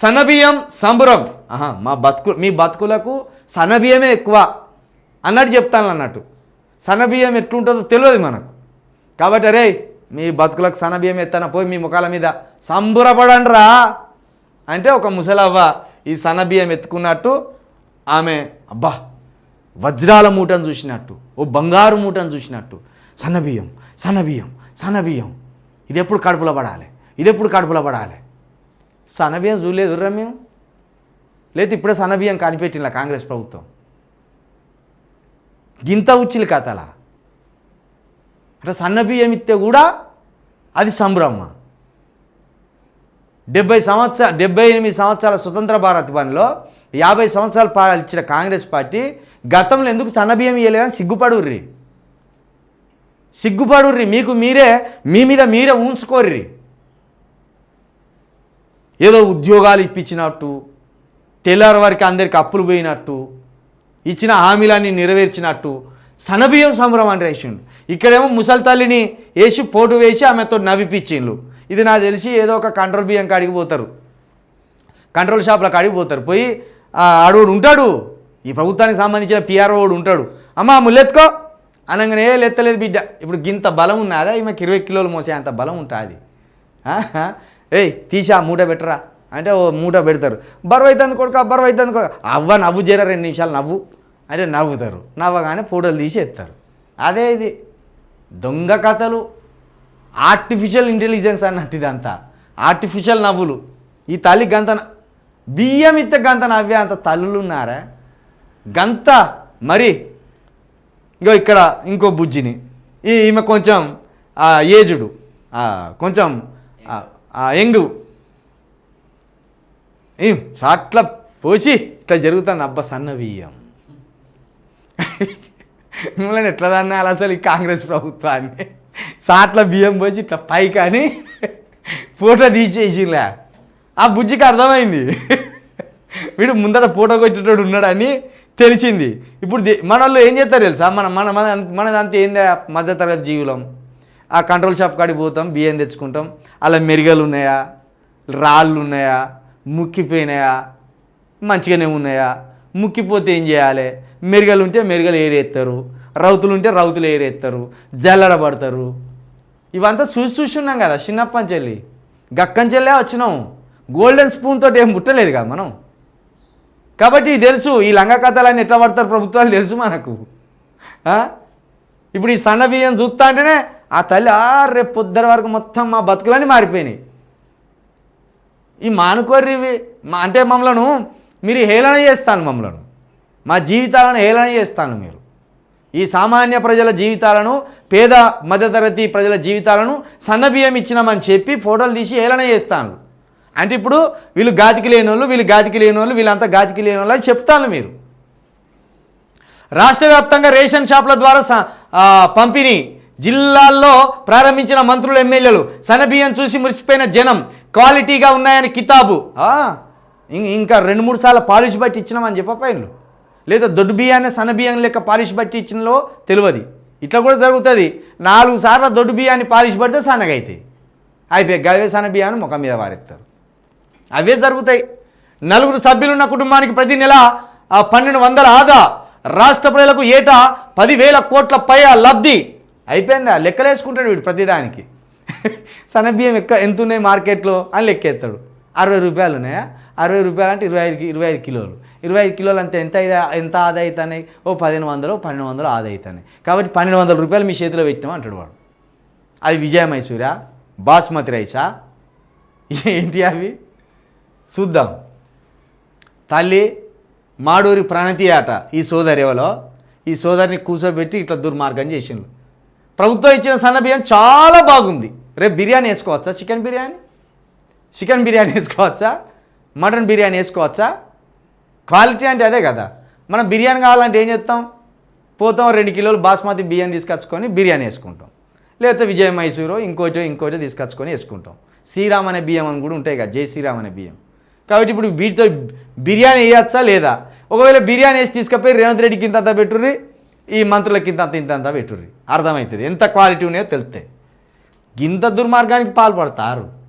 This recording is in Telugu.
సనబియ్యం సంబరం. ఆహా మా బతుకు మీ బతుకులకు సనబియ్యమే ఎక్కువ. అన్నట్టు చెప్తాను అన్నట్టు. సనబియ్యం ఎట్లుంటుందో తెలియదు మనకు. కాబట్టి అరే మీ బతుకులకు సనబియ్యం ఎత్తాన? పోయి మీ ముఖాల మీద సంబురపడండి రా అంటే ఒక ముసలవ్వ ఈ సనబియ్యం ఎత్తుకున్నట్టు ఆమె అబ్బా వజ్రాల మూటను చూసినట్టు ఓ బంగారు మూటను చూసినట్టు సన్నబియ్యం సన్నబియ్యం సన్నబియ్యం ఇది ఎప్పుడు కడుపులో పడాలి? ఇది ఎప్పుడు కడుపులో పడాలి? సన్నబియ్యం చూడలేదుర్రా మేము. లేదు ఇప్పుడే సన్నబియ్యం కనిపెట్టిన కాంగ్రెస్ ప్రభుత్వం. గింత ఉచ్చిలు కథలా. అంటే సన్నబియ్యం ఇస్తే కూడా అది సంభ్రమ. డెబ్బై సంవత్సర డెబ్బై ఎనిమిది సంవత్సరాల స్వతంత్ర భారత్ పనిలో యాభై సంవత్సరాల పాలించిన కాంగ్రెస్ పార్టీ గతంలో ఎందుకు సన్నబియ్యం ఇవ్వలేదని సిగ్గుపడుర్రి. సిగ్గుపడుర్రి. మీకు మీరే మీ మీద మీరే ఉంచుకోర్రి. ఏదో ఉద్యోగాలు ఇప్పించినట్టు తెల్లారి వారికి అందరికి అప్పులు పోయినట్టు ఇచ్చిన హామీలన్నీ నెరవేర్చినట్టు సనబియ్యం సంబరం అని రేసిండు. ఇక్కడేమో ముసలి తల్లిని వేసి పోటు వేసి ఆమెతో నవ్విపించిండ్లు. ఇది నాకు తెలిసి ఏదో ఒక కంట్రోల్ బియ్యం కాడికి పోతారు. కంట్రోల్ షాప్ల కాడికి పోతారు. పోయి ఆడోడు ఉంటాడు. ఈ ప్రభుత్వానికి సంబంధించిన పిఆర్ఓ వాడు ఉంటాడు. అమ్మ ముల్లెత్తుకో అనగానే లెత్తలేదు బిడ్డ. ఇప్పుడు గింత బలం ఉన్నదా? ఈమెకి ఇరవై కిలోలు మోసే అంత బలం ఉంటుంది. ఏయ్ తీసా మూట పెట్టరా. అంటే ఓ మూట పెడతారు. బరువు అవుతుంది కొడుక బరువు అవుతుంది కొడుక. అవ్వ నవ్వు చేర రెండు నిమిషాలు నవ్వు. అంటే నవ్వుతారు. నవ్వగానే ఫోటోలు తీసి ఎత్తారు. అదే ఇది. దొంగ కథలు ఆర్టిఫిషియల్ ఇంటెలిజెన్స్ అన్నట్టు ఇదంతా. ఆర్టిఫిషియల్ నవ్వులు. ఈ తల్లి గంతన బియ్యం ఇత్త గంత నవ్వే అంత తల్లులు ఉన్నారా గంత మరి. ఇంకో ఇక్కడ ఇంకో బుజ్జిని. ఈ ఈమె కొంచెం ఏజుడు. కొంచెం ఆ, ఏం సాట్ల పోసి ఇట్లా జరుగుతుంది. అబ్బా సన్న బియ్యం. మిమ్మల్ని ఎట్లా దన్నాలి అసలు ఈ కాంగ్రెస్ ప్రభుత్వాన్ని. సాట్ల బియ్యం పోసి ఇట్లా పై కానీ ఫోటో తీసేసిలే ఆ బుజ్జికి అర్థమైంది. వీడు ముందర ఫోటో కొట్టేటోడు ఉన్నాడని తెలిసింది. ఇప్పుడు మన వాళ్ళు ఏం చేస్తారు తెలుసా? మన మన మన మనదంతా ఏంది? మధ్యతరగతి జీవులం. ఆ కంట్రోల్ షాప్ కాడికి పోతాం బియ్యం తెచ్చుకుంటాం. అలా మెరుగలు ఉన్నాయా? రాళ్ళు ఉన్నాయా? ముక్కిపోయినాయా? మంచిగానే ఉన్నాయా? ముక్కిపోతే ఏం చేయాలి? మెరుగలు ఉంటే మెరుగలు ఏరేస్తారు రౌతులు ఉంటే రౌతులు ఏరేస్తారు జల్లడ పడతారు. ఇవంతా చూసి చూసి ఉన్నాం కదా చిన్నప్పని చెల్లి. గక్కంచెల్లే వచ్చినాం. గోల్డెన్ స్పూన్ తోటి ఏం ముట్టలేదు కదా మనం. కాబట్టి తెలుసు ఈ లంగ కథలన్నీ ఎట్లా పడతారు ప్రభుత్వాలు తెలుసు మనకు. ఇప్పుడు ఈ సన్న బియ్యం చూస్తా అంటేనే ఆ తల్లి ఆ రేపు పొద్దున వరకు మొత్తం మా బతుకులన్నీ మారిపోయినాయి. ఈ మానుకోర్రివి మా అంటే మమ్మలను మీరు హేళన చేస్తాను మమ్మలను. మా జీవితాలను హేళన చేస్తాను మీరు. ఈ సామాన్య ప్రజల జీవితాలను పేద మధ్యతరగతి ప్రజల జీవితాలను సన్నబియ్యం ఇచ్చినామని చెప్పి ఫోటోలు తీసి హేళన చేస్తాను. అంటే ఇప్పుడు వీళ్ళు గాతికి లేని వాళ్ళు వీళ్ళు గాతికి లేని వాళ్ళు వీళ్ళంతా గాతికి లేని వాళ్ళు అని చెప్తాను మీరు. రాష్ట్ర వ్యాప్తంగా రేషన్ షాపుల ద్వారా పంపిణీ జిల్లాల్లో ప్రారంభించిన మంత్రులు ఎమ్మెల్యేలు సనబియ్యం చూసి మురిసిపోయిన జనం క్వాలిటీగా ఉన్నాయని కితాబు. ఇంకా రెండు మూడు సార్లు పాలిష్ బట్టి ఇచ్చినామని చెప్పపోయిన్లు. లేదా దొడ్డు బియ్యాన్ని సన్న బియ్యం లెక్క పాలిష్ బట్టి ఇచ్చినలో తెలియదు. ఇట్లా కూడా జరుగుతుంది. నాలుగు సార్లు దొడ్డు బియ్యాన్ని పాలిష్ పడితే సన్నగైతాయి. అయిపోయి గవే సన్న బియ్యాన్ని ముఖం మీద వారెత్తారు. అవే జరుగుతాయి. నలుగురు సభ్యులున్న కుటుంబానికి ప్రతి నెల పన్నెండు వందల ఆదా రాష్ట్ర ప్రజలకు ఏటా పదివేల కోట్ల పై లబ్ధి అయిపోయిందా? లెక్కలేసుకుంటాడు వీడు ప్రతిదానికి. సనబియ్యం ఎక్క ఎంత ఉన్నాయి మార్కెట్లో అని లెక్కేస్తాడు. అరవై రూపాయలు ఉన్నాయా? అరవై రూపాయలు అంటే ఇరవై ఐదు ఇరవై ఐదు కిలోలు. ఇరవై ఐదు కిలోలు అంతే ఎంత ఎంత ఆదా అవుతున్నాయి ఓ పదిహేను వందలు పన్నెండు వందలు ఆదా అవుతున్నాయి కాబట్టి పన్నెండు వందల రూపాయలు మీ చేతిలో పెట్టినాం అంటాడు వాడు. అది విజయ మైసూరా? బాస్మతి రైసా? ఏంటి అవి? చూద్దాం. తల్లి మాడూరి ప్రణతి ఆట. ఈ సోదరి ఎవలో? ఈ సోదరిని కూర్చోబెట్టి ఇట్లా దుర్మార్గం చేసిండ్రు. ప్రభుత్వం ఇచ్చిన సన్న బియ్యం చాలా బాగుంది. రేపు బిర్యానీ వేసుకోవచ్చా? చికెన్ బిర్యానీ? చికెన్ బిర్యానీ వేసుకోవచ్చా? మటన్ బిర్యానీ వేసుకోవచ్చా? క్వాలిటీ అంటే అదే కదా. మనం బిర్యానీ కావాలంటే ఏం చేస్తాం? పోతాం రెండు కిలోలు బాస్మతి బియ్యం తీసుకొచ్చుకొని బిర్యానీ వేసుకుంటాం. లేకపోతే విజయ మైసూరు ఇంకోటో ఇంకోటో తీసుకొచ్చుకొని వేసుకుంటాం. శ్రీరామ్ అనే బియ్యం అని కూడా ఉంటాయి కదా జై శ్రీరామ్ అనే బియ్యం. కాబట్టి ఇప్పుడు వీటితో బిర్యానీ వేయచ్చా లేదా? ఒకవేళ బిర్యానీ వేసి తీసుకపోయి రేవంత్ రెడ్డికి ఇంత అంత పెట్టుర్రి ఈ మంత్రులకి ఇంత అంత ఇంత అంత పెట్టుర్రి. అర్థమవుతుంది ఎంత క్వాలిటీ ఉన్నాయో తెలుస్తాయి ఇంత దుర్మార్గానికి పాల్పడతారు.